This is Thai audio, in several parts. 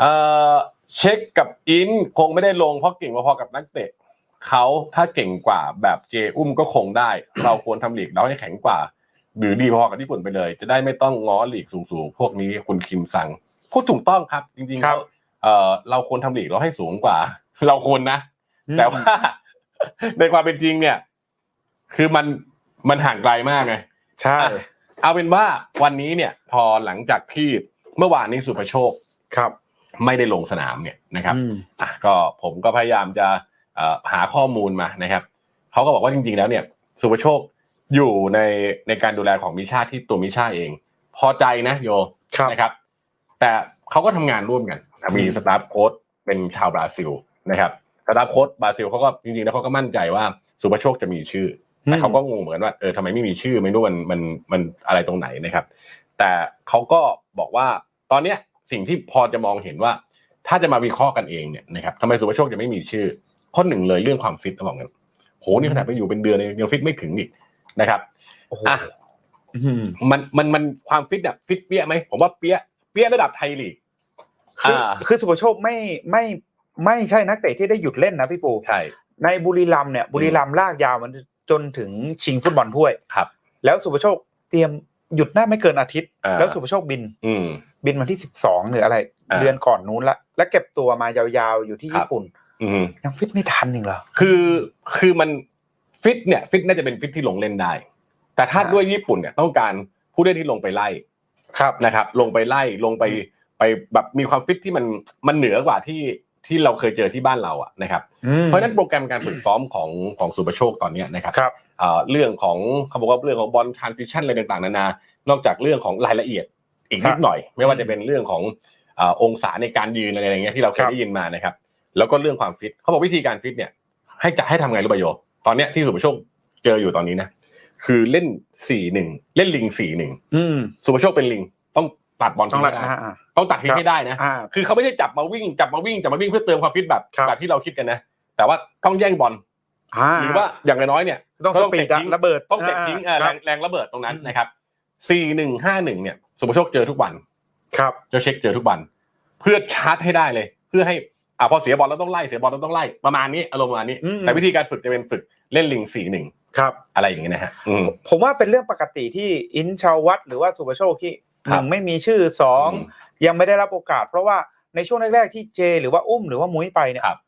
เอ่อเช็คกับอินคงไม่ได้ลงเพราะเก่งพอๆกับนักเตะเขาถ้าเก่งกว่าแบบเจอุ้มก็คงได้ เราควรทำลีกเราให้แข็งกว่า หรือดีพอกับญี่ปุ่นไปเลย จะได้ไม่ต้องง้อลีกสูงๆพวกนี้คุณคิมซังพูดถูกต้องครับ จริงๆครัแล้บวเอ่อเราควรทำลีกเราให้สูงกว่า เราควรนะ แต่ว่าในความเป็นจริงเนี่ย คือมันมันห่างไกลมากไงใช่อะเอาเป็นว่าวันนี้เนี่ย พอหลังจากที่เมื่อวานนี้สุภโชคครับ ไม่ได้ลงสนามเนี่ยนะครับอืมอะก็ผมก็พยายามจะเอ่อหาข้อมูลมานะครับเขาก็บอกว่าจริง ๆ แล้วเนี่ยสุภโชคอยู่ในในการดูแลของมิชาที่ตัวมิชาเอง พอใจนะโยครับนะครับ แต่เขาก็ทำงานร่วมกันนะมีสตาฟโค้ชเป็นชาวบราซิลนะครับสตาฟโค้ชบราซิลเขาก็จริงๆแล้วเขาก็มั่นใจว่าสุภโชคจะมีชื่อแต่เขาก็งงเหมือนว่าเออทำไมไม่มีชื่อไม่รู้มันมันมันอะไรตรงไหนนะครับ แต่เขาก็บอกว่าตอนเนี้ย สิ่งที่พอจะมองเห็นว่า ถ้าจะมาวิเคราะห์กันเองเนี่ยนะครับทำไมสุภโชคจะไม่มีชื่อ ข้อหนึ่งเลยเรื่องความฟิตเขาบอกกันโหนี่ขนาดไปอยู่เป็นเดือนยังฟิตไม่ถึงอีกนะครับโอ้โหอะอืมมันมันมันความฟิตแบบฟิตเปี้ยไหมผมว่าเปี้ยเปี้ยระดับไทยลีกคืออ่าคือสุภโชคไม่ไม่ไม่ใช่นักเตะที่ได้หยุดเล่นนะพี่ปูใช่ในบุรีรัมย์เนี่ยบุรีรัมย์ลากยาวมันจนถึงชิงฟุตบอลถ้วยครับ แล้วสุภโชคเตรียม หยุดหน้าไม่เกินอาทิตย์อ่าแล้วสุภโชคบินอืมบินวันที่สิบสองหรืออะไรอ่าเดือนก่อนนู้นละ แล้วเก็บตัวมายาวๆอยู่ที่ครับญี่ปุ่นอืมยังฟิตไม่ทันอีกเหรอคือคือมันฟิตเนี่ยฟิตน่าจะเป็นฟิตที่ลงเล่นได้ แต่ถ้าอ่าด้วยญี่ปุ่นเนี่ยต้องการผู้เล่นที่ลงไปไล่ครับนะครับ ลงไปไล่ลงไปไปแบบมีความฟิตที่มันมันเหนือกว่าที่ที่เราเคยเจอที่บ้านเราอะนะครับ เพราะฉะนั้นโปรแกรมการฝึกซ้อมของของสุประโชคตอนเนี้ยนะครับครับ เอ่อเรื่องของเขาบอกว่าเรื่องของบอลทรานซิชันอะไรต่างๆนานานอกจากเรื่องของรายละเอียดอีกนิครัดบหน่อย ไม่ว่าจะเป็นเรื่องของเอ่อองศาในการยืนอะไรอย่างเงี้ยที่เราเคคยรับได้ยินมานะครับ แล้วก็เรื่องความฟิตเขาบอกวิธีการฟิตเนี่ยให้จะให้ทำไงรู้ป่ะโยตอนเนี้ยที่สุประโชคเจออยู่ตอนนี้นะคือเล่นสี่หนึ่งเล่นลิงสี่หนึ่งอืมสุประโชคเป็นลิงต้องตัดบอลต้องทิ้งละให้ได้อ่าอ่าต้องตัดทิ้งให้ได้นะอ่าคือเขาไม่ได้จับมาวิ่งจับมาวิ่งจับมาวิ่งเพื่อเติมความฟิตแบบครับแบบที่เราคิดกันนะ แต่ว่าต้องแย่งบอลอ่า หรือว่าอย่างน้อยๆเนี่ยต้องสปีดเตะอะทิ้งระเบิดต้องเตะทิ้งเอ่อคแรรับงแรงระเบิดตรงนั้นอืมนะครับสี่หนึ่งห้าหนึ่งเนี่ยสุภโชคเจอทุกวันครับจะเช็คเจอทุกวัน เพื่อชาร์จให้ได้เลย เพื่อให้อ่าพอเสียบอลแล้วต้องไล่เสียบอลแล้วต้องไล่ประมาณนี้อารมณ์ประมาณนี้อืมแต่วิธีการฝึกจะเป็นฝึกเล่นลิงสี่หนึ่งครับอะไรอย่างเงี้ยนะฮะอืมผมว่าเป็นเรื่องปกติที่อินชาววัดหรือว่าสุภโชคที่คหรับนึ่งไม่มีชื่อสองอืมยังไม่ได้รับโอกาส เพราะว่าในช่วงแรกๆที่เจ หรือว่าอุ้มหรือว่ามุ้ยไปเนี่ยครับ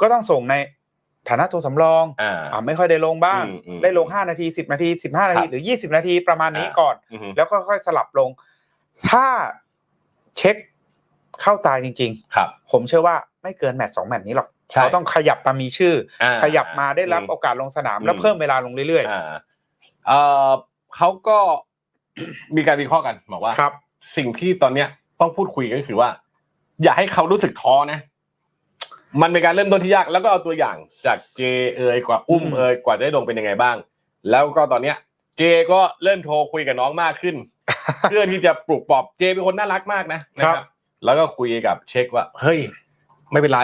ก็ต้องส่งใน ฐานะตัวสำรองอ่าอ่าไม่ค่อยได้ลงบ้างอืมอืมได้ลง 5 นาที 10 นาที 15 นาทีครับหรือ 20 นาทีประมาณนี้อ่าก่อนอือฮึแล้วก็ค่อยๆสลับลง ถ้าเช็คเข้าตาจริงครับๆผมเชื่อว่าไม่เกินแมตช์สองแมตช์นี้หรอกใช่เขาต้องขยับมามีชื่อออ่าขยับมาได้รับอืมโอกาสลงสนามอืมแล้วเพิ่มเวลาลงเรื่อยอ่าเอ่อเขาก็มีการวิเคราะห์กันบอกว่าๆครับ สิ่งที่ตอนเนี้ยต้องพูดคุยก็คือว่า อย่าให้เขารู้สึกท้อนะ มันเป็นการเริ่มต้นที่ยากแล้วก็เอาตัวอย่างจากเจเอยกว่าอุ้มอืมเอยกว่าจะได้ลงเป็นยังไงบ้าง แล้วก็ตอนเนี้ย เจก็เริ่มโทรคุยกับน้องมากขึ้น เพื่อที่จะปลุกปลอบเจเป็นคนน่ารักมากนะนะครับ แล้วก็คุยกับเช็คว่า เฮ้ย ไม่เป็นไร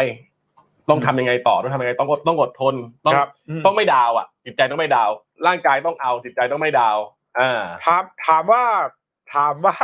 ต้องทำยังไงต่อต้องทำยังไงต้องอดต้องอดทนต้องครับมต้องไม่ดาวอะ จิตใจต้องไม่ดาว ร่างกายต้องเอาจิตใจต้องไม่ดาว อ่าถามถามว่าถามว่า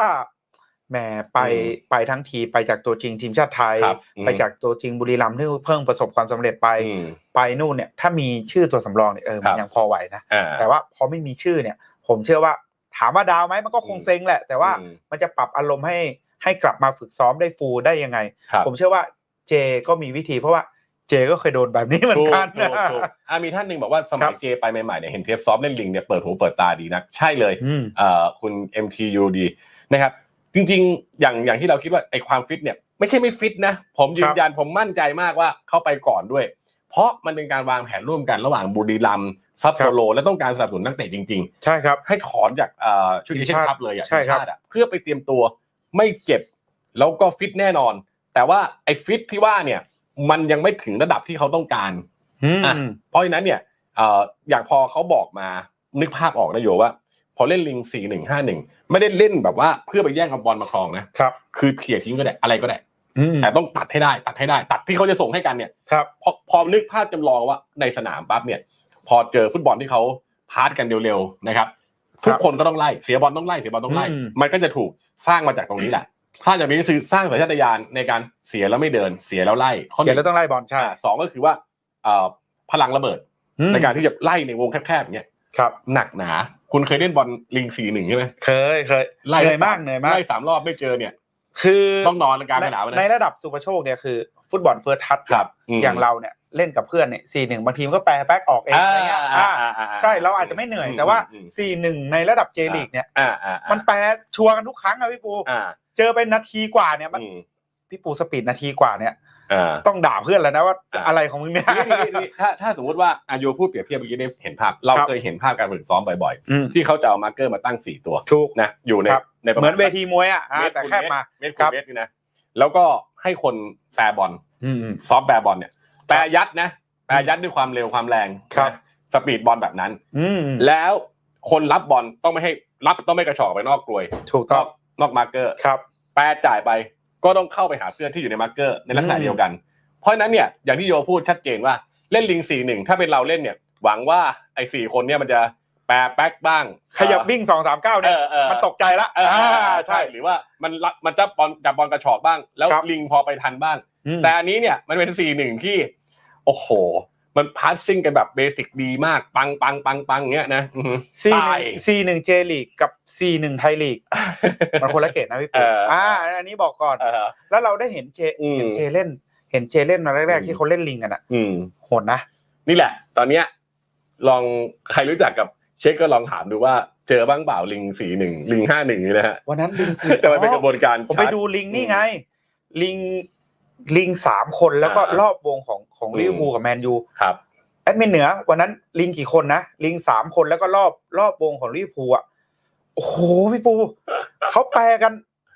แหมไปอืมไปทั้งทีไปจากตัวจริงทีมชาติไทยครับอืมไปจากตัวจริงบุรีรัมย์ที่เพิ่งประสบความสำเร็จไปอืมไปนู่นเนี่ยถ้ามีชื่อตัวสำรองเนี่ยเออครัมันบยังพอไหวนะอ่าแต่ว่าพอไม่มีชื่อเนี่ย ผมเชื่อว่าถามว่าดาวไหมมันก็คงอืมเซ็งแหละ แต่ว่าอืมมันจะปรับอารมณ์ให้ให้กลับมาฝึกซ้อมได้ฟูลได้ยังไงครับผมเชื่อว่าเจก็มีวิธีเพราะว่าเจก็เคยโดนแบบนี้เหมือนกันถูกถูกถูกอะมีท่านหนึ่งบอกว่าสคมัรัยบเจไปใหม่ๆเนี่ยเห็นเทปซ้อมเล่นลิงเนี่ยเปิดหูเปิดตาดีนะใช่เลยอืมเอ่อคุณ MTU ดีนะครับ จริงๆ อย่างอย่างที่เราคิดว่าไอ้ความฟิตเนี่ยไม่ใช่ไม่ฟิตนะ ผมยืนยันผมมั่นใจมากว่าเข้าไปก่อนด้วย เพราะมันเป็นการวางแผนร่วมกันระหว่างบุรีรัมย์ซับครัโซบโลและต้องการสนับสนุนนักเตะจริง ๆ ใช่ครับ ให้ถอนจากเอ่อชุดทีเอมเชียนชาติคัพเลยอะใช่ครับทีมชาติอะเพื่อไปเตรียมตัวไม่เจ็บแล้วก็ฟิตแน่นอน แต่ว่าไอ้ฟิตที่ว่าเนี่ย มันยังไม่ถึงระดับที่เขาต้องการอืมอะเพราะฉะนั้นเนี่ยเอ่ออย่างพอเขาบอกมานึกภาพออกนะโยว่า พอเล่นลิงสี่หนึ่งห้าหนึ่งไม่ได้เล่นแบบว่าเพื่อไปแย่งเอาบอลมาครองนะครับ คือเคลียร์ทิ้งก็ได้อะไรก็ได้อืมแต่ต้องตัดให้ได้ ตัดให้ได้ ตัดที่เขาจะส่งให้กันเนี่ยครับพอพอนึกภาพจำลองว่าในสนามปั๊บเนี่ย พอเจอฟุตบอลที่เขาพาสกันเร็วๆนะครับ ทุกคนก็ต้องไล่เสียบอลต้องไล่เสียบอลต้องไล่อืมมันก็จะถูกสร้างมาจากตรงนี้แหละถ้าจะมีสื่อสร้างสัญชาตญาณในการเสียแล้วไม่เดินเสียแล้วไล่ข้อหเขียนนึ่แล้วต้องไล่บอลใช่อ่าสองก็คือว่าเอ่อพลังระเบิดอืมในการที่จะไล่ในวงแคบๆอย่างเงี้ย ครับหนักหนา คุณเคยเล่นบอลลิงสี่หนึ่งใช่ไหมเคยเคยไล่เหนื่อยมากเหนื่อยมากไล่สามรอบไม่เจอเนี่ย คือต้องนอนกลางสนามในนะในระดับสุปโชคเนี่ยคือ ฟุตบอลเฟิร์สทัชครับมอย่างเราเนี่ยเล่นกับเพื่อนเนี่ยสี่หนึ่งบางทีมนก็แปรแบ็กออกเองอะไรเงี้ยอ่าอ่าอ่าอ่าใช่เราอาจจะไม่เหนื่อยแต่ว่าอืมสี่หนึ่งในระดับเจลีกเนี่ยอ่าอ่าอ่ามันแปรชัวร์กันทุกครั้งอะพี่ปูอ่าเจอไปนาทีกว่าเนี่ยมันอืมพี่ปูสปีดนาทีกว่าเนี่ย อ่าต้องด่าเพื่อนแล้วนะว่าอ่าอะไรของมึงเนี่ยทีนี้ทีนี้ทีนี้ถ้าถ้าสมมติว่าอายุพูดเปรียบเทียบเมื่อกี้ได้เห็นภาพ เราครับเคยเห็นภาพการฝึกซ้อมบ่อยอืม ๆ ที่เขาจะเอามาร์กเกอร์มาตั้งสี่ตัวถูก นะอยู่ในครับ ในประเหมาณมือนเวทีมวยอะอ่าเมตรแต่คูณแคบมา เมตรครัคูณบเมตรนี่นะแล้วก็ให้คนแปรบอล อืมซอฟต์แปรบอลเนี่ยแปรยัดนะแปรยัดด้วยความเร็วความแรงครับ นะสปีดบอลแบบนั้น อืมแล้วคนรับบอลต้องไม่ให้รับต้องไม่กระชอกไปนอกกลวยถูกนต้อองกนอกมาร์กเกอร์ ครับ แปรจ่ายไป ก็ต้องเข้าไปหาเพื่อนที่อยู่ในมาร์กเกอร์ในลักษณะอืมเดียวกัน เพราะฉะนั้นเนี่ยอย่างที่โยพูดชัดเจนว่าเล่นลิงสี่หนึ่งถ้าเป็นเราเล่นเนี่ย หวังว่าไอ้สี่คนเนี่ยมันจะแปรแป๊กบ้าง ขยับวิ่งสองสามเก้าเอเนี่ยอเออมันตกใจละเอออ่าใช่ใช่หรือว่ามันรับมันจับบอลจับบอลกระชอกบ้าง แล้วครับลิงพอไปทันบ้างอืมแต่อันนี้เนี่ยมันเป็นสี่หนึ่งที่ โอ้โห มันพาสซิ่งกันแบบเบสิกดีมากปังปังปังปังเงี้ยนะอื้อหือซีหตานึ่ยงซีหนึ่งเจลีกกับซีหนึ่งไทยลีกมันคนละเกรดนะพี่เอปูออ่อ่าอันนี้บอกก่อนเออแล้วเราได้เห็นเจอืมเห็นเจเล่น เห็นเจเล่นมาแรกอืๆมที่เขาเล่นลิงกันอะอืมโหดนะนี่แหละ ตอนเนี้ยลองใครรู้จักกับเช็คก็ลองถามดูว่าเจอบ้างเปล่าลิงสี่หนึ่งลิงห้าหนึ่งนี่นะฮะวันนั้นลิงสี่แต่มันเป็นกระบวนการผมไปชาร์จดูลิงนี่ไง ลิง ลิงสามคนแล้วก็อ่ารอบวงของของอืมลิเวอร์พูลกับแมนยูครับแอดมินเหนือ วันนั้นลิงกี่คนนะลิงสามคนแล้วก็รอบรอบวงของลิเวอร์พูลอะโอ้โหพี่ปูเขาแปลกัน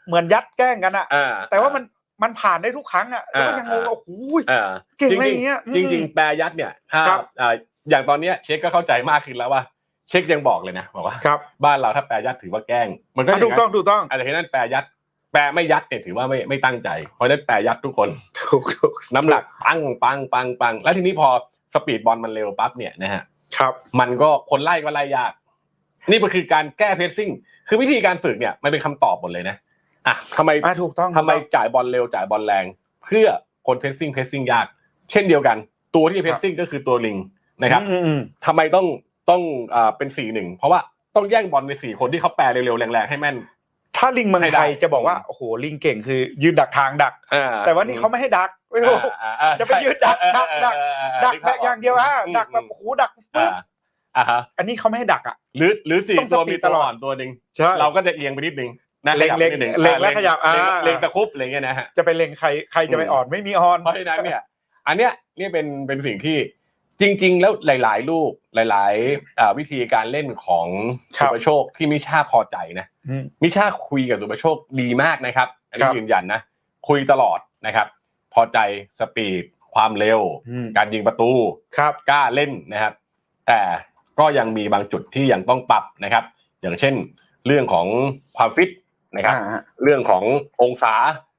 เหมือนยัดแกล้งกันอะอ่าแต่ว่ามันมันผ่านได้ทุกครั้งอะแล้วก็อ่ายัยังงงว่าโอ้โหอ่าเก่งอะไรอย่างเงี้ยจริงๆจริงอืมๆแปรยัดเนี่ยถ้าครับอ่าอย่างตอนเนี้ยเช็คก็เข้าใจมากขึ้นแล้วว่าเช็คยังบอกเลยนะบอกว่าครับบ้านเราถ้าแปรยัดถือว่าแกล้ง มันก็อะถูกต้องถูกต้องอะไรที่นั่นแปรยัด แปรไม่ยัดเนี่ยถือว่าไม่ไม่ตั้งใจ เพราะฉะนั้นแปรยัดทุกคนถูกถูกน้ำหนักปังปังปังปัง แล้วทีนี้พอสปีดบอลมันเร็วปั๊บเนี่ยนะฮะครับ มันก็คนไล่ก็ไล่ยาก นี่มันคือการแก้เพรสซิ่ง คือวิธีการฝึกเนี่ยมันเป็นคำตอบหมดเลยนะอะทำไมอะถูกต้องทำไมจ่ายบอลเร็วจ่ายบอลแรง เพื่อคนเพรสซิ่งเพรสซิ่งยาก เช่นเดียวกัน ตัวที่เพรสซิ่งก็คือตัวลิงนะครับอืมอืมทำไมต้องต้องอ่าเป็นสี่หนึ่งเพราะว่าต้องแย่งบอลในสี่คนที่เขาแปรเร็วๆแรงๆให้แม่น ถ้าลิงเมืองให้ไทได้ยจะบอกว่าโอ้โหลิงเก่งคือ ยืนดักทางดักอ่แต่ว่านี่เขาไม่ให้ดักไม่รู้อ่าอ่าจะไปยืนดักดักดักดักแบบอย่างเดียวฮะดักแบบโอ้โหดักปึ๊อ่าบอ่าฮะอันนี้เขาไม่ให้ดักอะหรือหรือสี่ต้องตัวสปีมีดตัวตลอดอ่อนตัวหนึ่งใช่เราก็จะเอียงไปนิดนึงนะเล็งขยับเล็งนิดนึงเล็งอ่าและขยับเล็งอ่าเล็งตะครุบอะไรเงี้ยนะฮะจะไปเล็งใครใครจะไปอืมอ่อนไม่มีอ่อนเพราะฉะนั้นเนี่ยอันเนี้ยนี่เป็นเป็นสิ่งที่ จริง ๆ แล้วหลาย ๆ ลูกหลายๆอ่าวิธีการเล่นของครัสุบปโชคที่มิชาพอใจนะอืมมิชาคุยกับสุปโชคดีมากนะครับอันคนี้รับยืนยันนะคุยตลอดนะครับ พอใจสปีดความเร็วอืมการยิงประตูครับกล้าเล่นนะครับ แต่ก็ยังมีบางจุดที่ยังต้องปรับนะครับ อย่างเช่น เรื่องของความฟิตนะครับอ่าเรื่องขององศา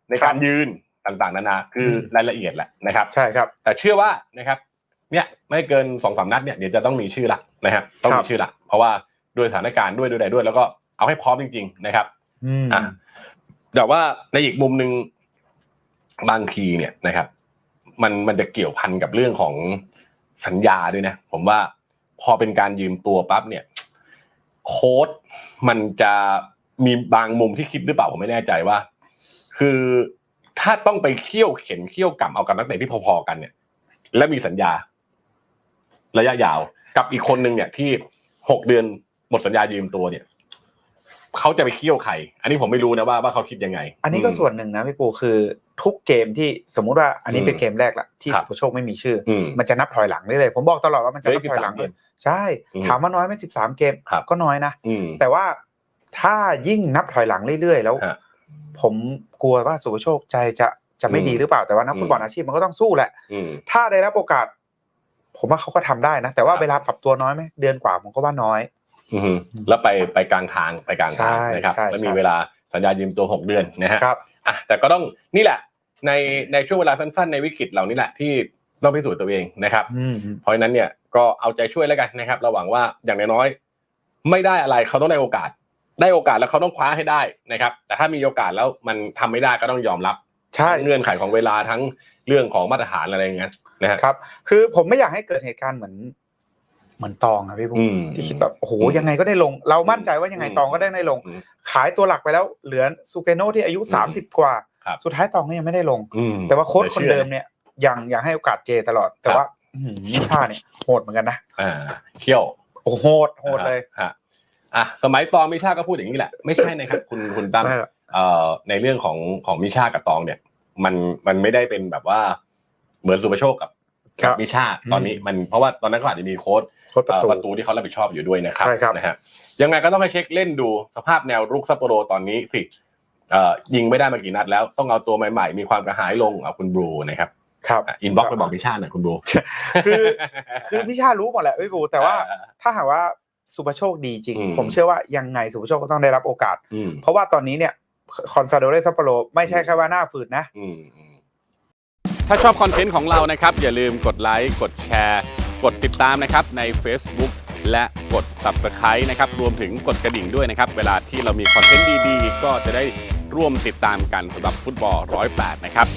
ในครักาบรยืนต่างๆ นานาคืออมรายละเอียดแหละนะครับ ใช่ครับ แต่เชื่อว่านะครับ เนี่ยไม่เกินสองสามนัดเนี่ยเดี๋ยวจะต้องมีชื่อละนะครับต้องครัมีบชื่อละเพราะว่าด้วยสถานการณ์ด้วยด้วยใดด้วย แล้วก็เอาให้พร้อมจริง ๆ นะครับอืมอะแต่ว่าในอีกมุมหนึ่งบางทีเนี่ยนะครับ มันมันจะเกี่ยวพันกับเรื่องของสัญญาด้วยนะ ผมว่าพอเป็นการยืมตัวปั๊บเนี่ย โค้ดมันจะมีบางมุมที่คิดหรือเปล่าผมไม่แน่ใจว่า คือถ้าต้องไปเคี่ยวเข็นเคี่ยวกล่ำเอากับนักเตะที่พอๆกันเนี่ย และมีสัญญา ระยะยาว กับอีกคนนึงเนี่ยที่หกเดือนหมดสัญญายืมตัวเนี่ยเขาจะไปเคี่ยวใครอันนี้ผมไม่รู้นะว่าว่าเขาคิดยังไง อันนี้ก็ส่วนหนึ่งนะพี่ปูคือทุกเกมที่สมมุติว่าอันนี้เป็นอืมเกมแรกละที่ครับสุภโชคไม่มีชื่อออืมมันจะนับถอยหลังได้เลยผมบอกตลอดว่ามันจะเฮ้ยนับถอยหลัง13เกมใช่อืมถามว่าน้อยไหมสิบสามเกมครับก็น้อยนะอืมแต่ว่าถ้ายิ่งนับถอยหลังเรื่อยๆ แล้วฮะผมกลัวว่าสุภโชคใจจะจะไม่อืมดีหรือเปล่าแต่ว่านักอืมฟุตบอลอาชีพมันก็ต้องสู้แหละอืมถ้าได้รับโอกาส ผมว่าเขาก็ทำได้นะ แต่ว่าครับเวลาปรับตัวน้อยไหมเดือนกว่าผมก็ว่าน้อยอืมแล้วไปไปกลางทางไปกลางทางใช่นะครับใช่แล้วใช่มีเวลาสัญญายืมตัวหกเดือนนะฮะครับอะแต่ก็ต้องนี่แหละในในช่วงเวลาสั้น ๆ ในวิกฤตเหล่านี้แหละที่ต้องพิสูจน์ตัวเองนะครับอืมเพราะฉะนั้นเนี่ยก็เอาใจช่วยแล้วกันนะครับระหวังว่าอย่างน้อยๆไม่ได้อะไรเขาต้องได้โอกาส ได้โอกาสแล้วเขาต้องคว้าให้ได้นะครับ แต่ถ้ามีโอกาสแล้วมันทำไม่ได้ก็ต้องยอมรับ ใช่ทั้งเงื่อนไขของเวลาทั้งเรื่องของมาตรฐานอะไรอย่างเงี้ยนะฮะครับ คือผมไม่อยากให้เกิดเหตุการณ์เหมือนเหมือนตองอะพี่ปุ๊อืมที่คิดแบบโอ้โหอืมยังไงก็ได้ลง เรามั่นใจว่ายังไงอืมตองก็ได้ได้ลงอืมขายตัวหลักไปแล้วเหลือซูเกโนที่อายุอืมสามสิบกว่าครับสุดท้ายตองก็ยังไม่ได้ลงอืมแต่ว่าโค้ชคนชื่อเดิมเนี่ยยังยังให้โอกาสเจตลอด แต่ครับว่าอื้อหือนิชาเนี่ยโหดเหมือนกันนะอ่าเขี้ยวโอ้โหโหดโหดเลยฮะอะสมัยตองมิชาก็พูดอย่างนี้แหละ ไม่ใช่นะครับ คุณคุณตั้ม ไม่หรอกเอ่อในเรื่องของของมิชากับตองเนี่ย มันมันไม่ได้เป็นแบบว่าเหมือนสุภโชคกับครักับมิชาตอนนี้มันเพราะว่าตอนนั้นก็อาจจะมีโค้ดโค้ชประเอ่อตูประตูที่เขารับผิดชอบอยู่ด้วยนะครับใช่ครับนะฮะยังไงก็ต้องให้เช็คเล่นดูสภาพแนวรุกซัปโปโรตอนนี้สิเอ่อยิงไม่ได้มากี่นัดแล้วต้องเอาตัวใหม่ๆ มีความกระหายลงเอาคุณบรูนะครับครับอินบ็อกไปบอกมิชาหน่อยคุณบรูคือคือพิชารู้หมดแหละพี่ปูแต่ว่าอ่ถ้าหากว่าสุภโชคดีจริงอืมผมเชื่อว่ายังไงสุภโชคก็ต้องได้รับโอกาสอืมเพราะว่าตอนนี้เนี่ย คอนซาโดเรซัปโปโรไม่ใช่แค่ว่าหน้าฝืดนะ อืมอืมถ้าชอบคอนเทนต์ของเรานะครับ อย่าลืมกดไลค์กดแชร์ กดติดตามนะครับใน Facebook และกด Subscribe นะครับ รวมถึงกดกระดิ่งด้วยนะครับ เวลาที่เรามีคอนเทนต์ดีๆ ก็จะได้ร่วมติดตามกันสำหรับฟุตบอล 108 นะครับ